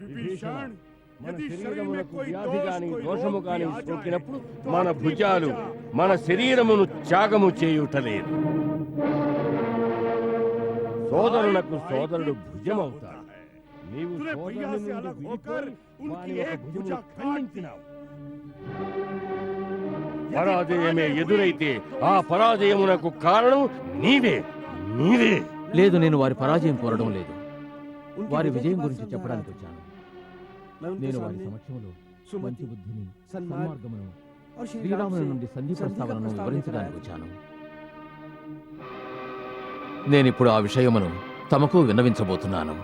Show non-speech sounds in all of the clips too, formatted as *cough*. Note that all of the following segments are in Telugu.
విభీషణ్ మన దోషము కాని మన భుజాలు మన శరీరమును త్యాగము చేయుటలేదు సోదరులకు సోదరుడు భుజం అవుతాడు నీవు పరాజయమే ఎదురైతే ఆ పరాజయమునకు కారణం నీవే నీవే. లేదు నేను వారి పరాజయం కోరడం లేదు. వారి విజయం గురించి చెప్పడానికి వచ్చాను. నేను వారి సమక్షంలో మంచి బుద్ధిని సన్మార్గమును శ్రీరాముని నుండి సంధి ప్రస్తావనను వివరించడానికి వచ్చాను. నేనిప్పుడు ఆ విషయమును తమకు విన్నవించబోతున్నాను.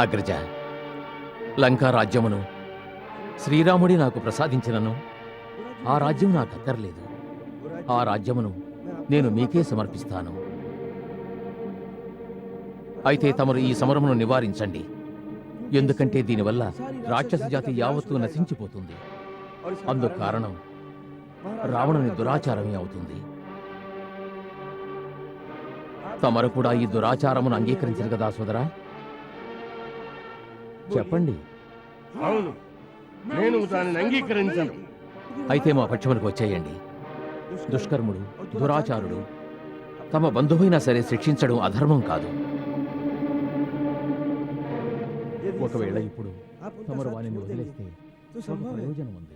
అగ్రజ లంకా రాజ్యమును శ్రీరాముడి నాకు ప్రసాదించినను. ఆ రాజ్యం నాకు అక్కర్లేదు. ఆ రాజ్యమును నేను మీకే సమర్పిస్తాను. అయితే తమరు ఈ సమరమును నివారించండి. ఎందుకంటే దీనివల్ల రాక్షస జాతి యావత్తు నశించిపోతుంది. అందుకు కారణం రావణుని దురాచారమే అవుతుంది. తమరు కూడా ఈ దురాచారమును అంగీకరించరు కదా సోదరా? చెప్పండి. అవును. నేను దానిని అంగీకరించను. అయితే మా పక్షములకు వచ్చేయండి. దుష్కర్ముడు దురాచారుడు తమ బంధువైనా సరే శిక్షించడం అధర్మం కాదు. ఒకవేళ ఇప్పుడు తమరు వానిని వదిలేస్తే ప్రయోజనం ఉంది.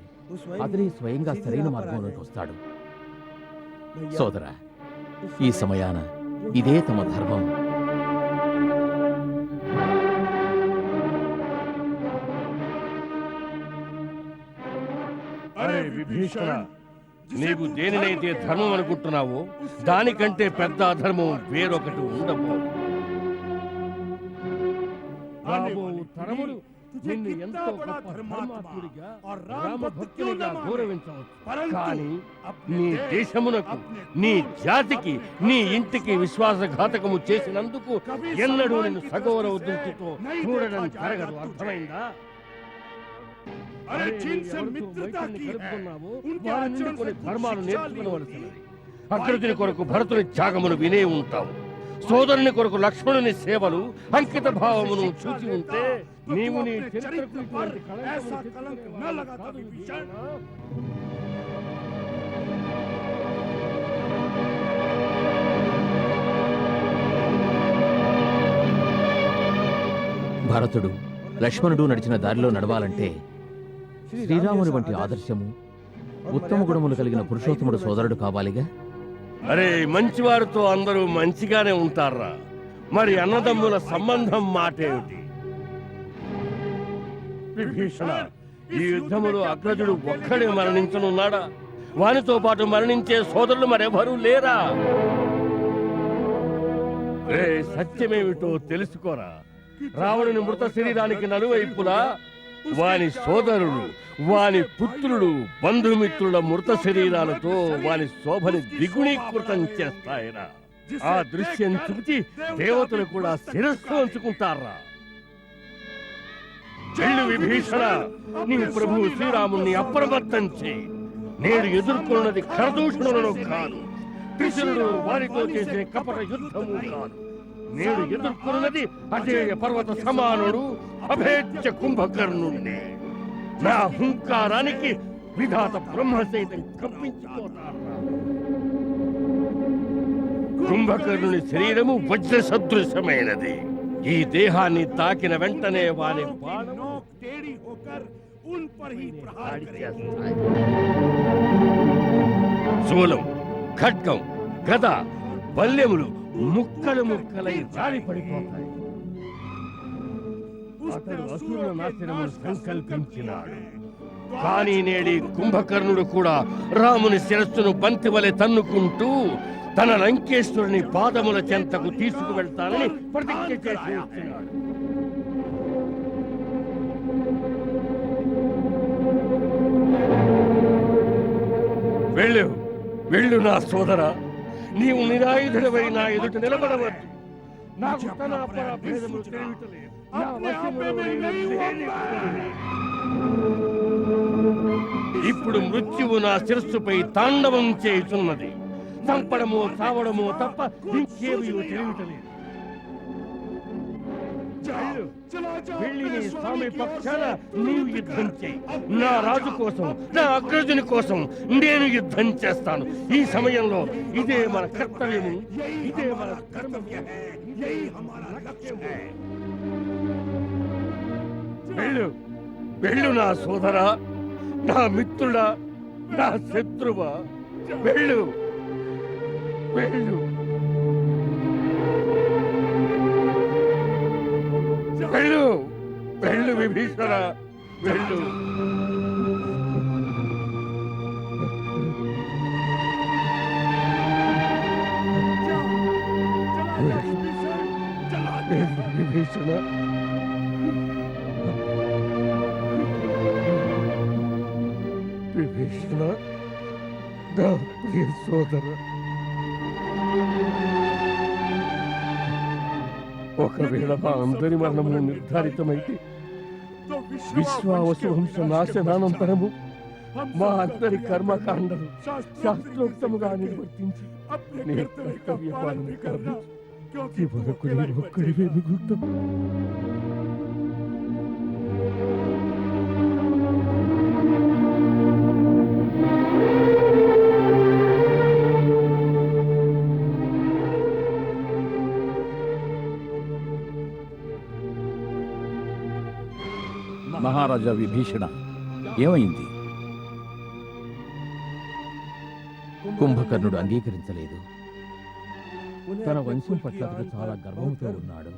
అతని స్వయంగా సరైన మార్గంలోకి వస్తాడు. సోదరా ఈ సమయాన ఇదే తమ ధర్మం. అరే విభీషణ నీవు దేనినైతే ధర్మం అనుకుంటున్నావో దానికంటే పెద్ద అధర్మం వేరొకటి ఉండవు రాబో పరముడు నిన్ను ఎంతో గొప్ప ధర్మాత్ముడిగా రామభక్తుడిగా గౌరవించవచ్చు. కానీ నీ దేశమునకు నీ జాతికి నీ ఇంటికి విశ్వాసఘాతకము చేసినందుకు ఎన్నడూ నిన్ను సగౌరవ దృష్టితో చూడడం జరగదు. అర్థమైందా? కొన్ని కొరకు భరతుని త్యాగమును వినే ఉంటావు. సోదరుని కొరకు లక్ష్మణుని సేవలు అంకిత భావమును చూచి ఉంటే నీవు నీ చరిత్రకు ఇటువంటి కళంకమును ऐसा कलंक न తెచ్చుకునేవాడు लगाता కాదు विभीषण। విభీషణ. భరతుడు లక్ష్మణుడు నడిచిన దారిలో నడవాలంటే శ్రీరాముని వంటి ఆదర్శము ఉత్తమ గుణములు కలిగిన పురుషోత్తముడు సోదరుడు కావాలిగా అరే మంచివారితో అందరూ మంచిగానే ఉంటారా మరి అన్నదమ్ముల సంబంధం మాటేమిటి విభీషణ ఈ యుద్ధములో అగ్రజుడు ఒక్కడే మరణించనున్నాడా? వానితో పాటు మరణించే సోదరులు మరెవరూ లేరా? రే సత్యమేమిటో తెలుసుకోరా? రావణుని మృత శరీరానికి నలువైపులా వాని సోదరుడు వాని పుత్రుడు బంధుమిత్రుల మృత శరీరాలతో వాని శోభని ద్విగుణీకృతం చేస్తాయరా. ఆ దృశ్యం చూచి దేవతలు కూడా శిరస్సు ఉంచుకుంటారా చెల్లు విభీషణ. నీవు ప్రభు శ్రీరాముణ్ణి అప్రమత్తం చేయి. నేను ఎదుర్కొన్నది ఖరదూషణులను కాదు. త్రిశురుడు వారితో చేసే కపట యుద్ధము కాదు. నేను ఎదుర్కొన్నది అజేయ పర్వత సమానుడు అభేద్య కుంభకర్ణుణ్ణి. నా హుంకారానికి విధాత బ్రహ్మ సైతం కంపించిపోతారా కుంభకర్ణుని శరీరము వజ్ర సదృశమైనది ఈ దేహాన్ని తాకిన వెంటనే వారి శూలం ఖడ్గం గద బల్యములు ముక్కలు ముక్కలై రాలి పడిపోతాయి. అతడు సంకల్పించినాడు. కానీ నేడి కుంభకర్ణుడు కూడా రాముని శిరస్సును బంతి వలె తన్నుకుంటూ తన లంకేశ్వరుని పాదముల చెంతకు తీసుకువెళ్తానని ప్రతిజ్ఞ చేసి వెళ్ళు వెళ్ళు నా సోదర. నీవు నిరాయుధుడవై నా ఎదుట నిలబడవద్దు నాకు తన అపరాధములు తెలియటలేదు. నా వశములో నీవు లేనివాడివి. ఇప్పుడు మృత్యువు నా శిరస్సుపై తాండవం చేయుచున్నది. చంపడము చావడము తప్ప యుద్ధం నా రాజు. కోసం నా అగ్రజుని కోసం నేను యుద్ధం చేస్తాను. ఈ సమయంలో ఇదే మన కర్తవ్యము ఇదే మన కర్తవ్యం వెళ్ళు. వెళ్ళు నా సోదరా నా మిత్రుడా నా శత్రువా. వెళ్ళు. వెళ్ళు. వెళ్ళు. వెళ్ళు విభీషణ. వెళ్ళు. విభీషణ. విభీషణ. నా సోదరా. ఒకవేళ అందరి మరణము నిర్ధారితమైతే విశ్వావసువంశ నాశనానంతరము మా అందరి కర్మకాండలు శాస్త్రోక్తముగా నిర్వర్తించి నీ ఒక్కడివే మిగులుతాం మహారాజా విభీషణ ఏమైంది? కుంభకర్ణుడు అంగీకరించలేదు. తన వంశం పట్ల చాలా గర్వంతో ఉన్నాడు.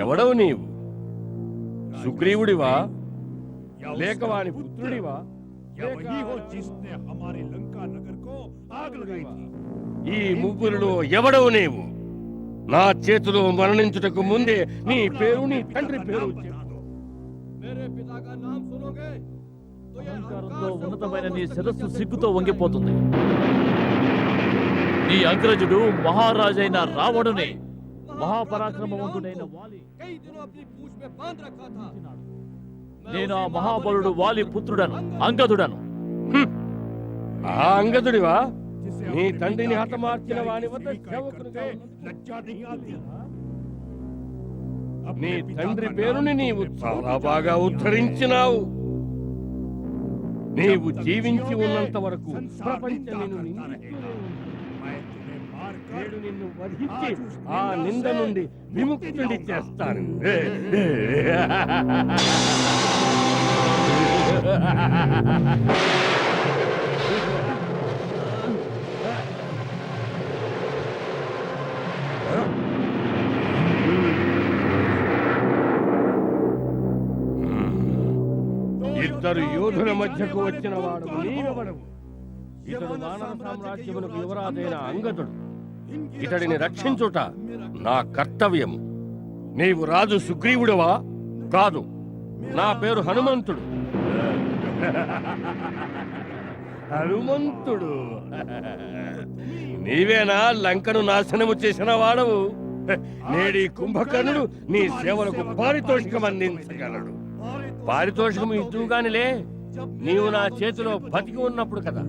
ఎవడవు నీవు? సుగ్రీవుడివా? లేక వాని పుత్రుడివా ఈ ముగ్గురులో ఎవడవు నీవు? నా చేతిలో మరణించుటకు ముందే నీ పేరు నీ తండ్రి పేరు ఉన్నతమైన నీ శిరస్సు సిగ్గుతో వంగిపోతుంది. నీ అగ్రజుడు మహారాజైన రావణుని మహాపరాక్రమవంతుడైన నేను ఆ మహాబలుడు వాలి పుత్రుడను అంగదుడను. ఆ అంగదుడివా? నీ తండ్రిని హతమార్చిన వాని వద్ద నీ తండ్రి పేరుని నీవు చాలా బాగా ఉద్ధరించినావు. నీవు జీవించి ఉన్నంత వరకు ప్రపంచం నేడు నిన్ను వధించి ఆ నింద నుండి విముక్తుడి చేస్తాను. ఇద్దరు యోధుల మధ్యకు వచ్చిన వాడు నీవెవడవు ఇతడు మానవ సామ్రాజ్యమునకు యువరాజైన అంగదుడు ఇతడిని రక్షించుట నా కర్తవ్యం నీవు రాజు సుగ్రీవుడవా? కాదు నా పేరు హనుమంతుడు. హనుమంతుడు. నీవేనా లంకను నాశనము చేసిన వాడవు? నేడి కుంభకర్ణుడు నీ సేవలకు పారితోషికం అందించగలడు. పారితోషికం ఇద్దుగానిలే నీవు నా చేతిలో బతికి ఉన్నప్పుడు కదా.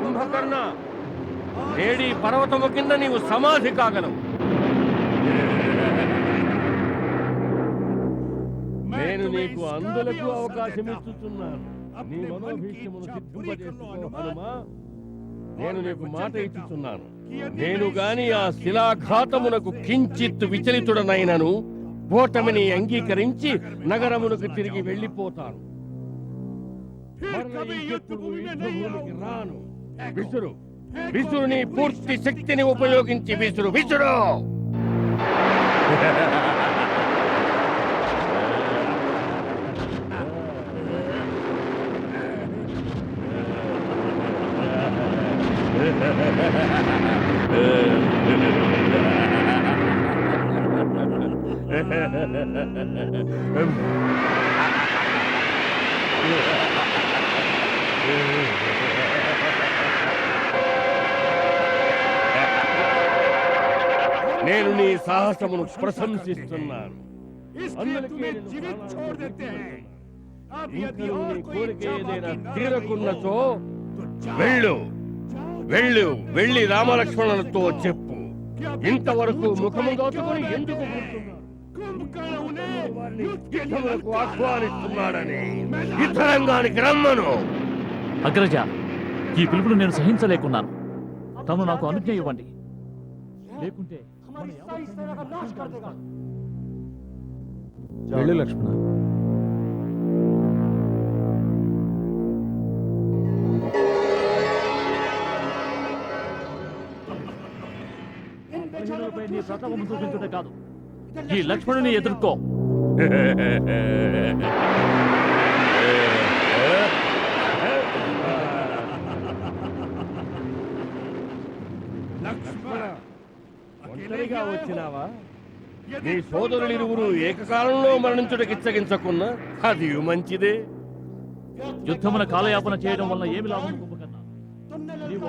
కుంభకర్ణ నేడి పర్వతము కింద నీవు సమాధి కాగలవు. నేను నీకు అందులకు అవకాశం ఇస్తున్నాను నీ మనోభీష్యమును సిద్ధింపజేసుకో హనుమా. నేను నీకు మాట ఇచ్చుతున్నాను నేను గాని ఆ శిలాఘాతమునకు కించిత్ విచలితుడనైనను ఓటమిని అంగీకరించి నగరమునకు తిరిగి వెళ్ళిపోతాను. రాను. విసురు. విసురు నీ పూర్తి శక్తిని ఉపయోగించి విసురు. విసురు! *laughs* నేను నీ సాహసమును ప్రశంసిస్తున్నాను కోరిక ఏదైనా తీరకున్నచో వెళ్ళు వెళ్ళు వెళ్ళి రామలక్ష్మణులతో చెప్పు. ఇంతవరకు ముఖము దోచుకుని ఎందుకు అగ్రజ ఈ పిలుపును నేను సహించలేకున్నాను. తమను నాకు అనుజ్ఞ ఇవ్వండి. లేకుంటే వెళ్ళు లక్ష్మణ. ప్రజలపై నీ ప్రతాపం చూపించడం కాదు. ఈ లక్ష్మణుని ఎదుర్కో. ఒంటరిగా వచ్చినావా? నీ సోదరులిరువురు ఏకకాలంలో మరణించుటకి ఇచ్చగించకున్నా అది మంచిదే. యుద్ధమున కాలయాపన చేయడం వల్ల ఏమి లాభం నీవు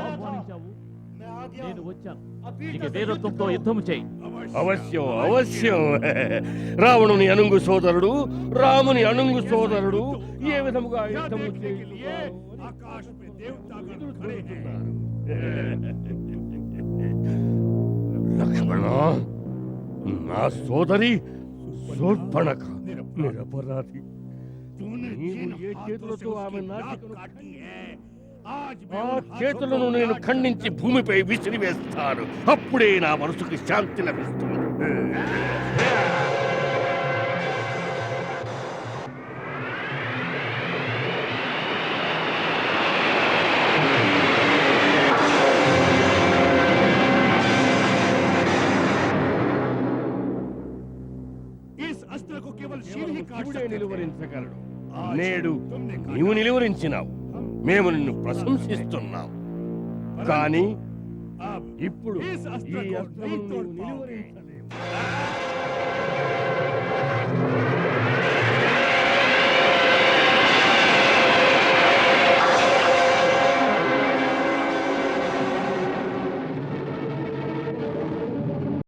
నేను వచ్చాను. ఇక వీరత్వంతో చేయి అవశ్యం అవశ్యం రావణుని అనుంగు సోదరుడు రాముని అనుంగు సోదరుడు ఏ విధముగా యుద్ధము లక్ష్మణ నా సోదరి శూర్పణక నిరపరాధి నీవు ఏ చేతులతో ఆమె నాటికను చేతులను నేను ఖండించి భూమిపై విసిరి వేస్తాను అప్పుడే నా మనసుకి శాంతి లభిస్తుంది. నిలువరించగలడు నేడు నీవు నిలువరించినావు. మేము నిన్ను ప్రశంసిస్తున్నాం. కానీ ఇప్పుడు ఈ అర్థం నిలువరించలేము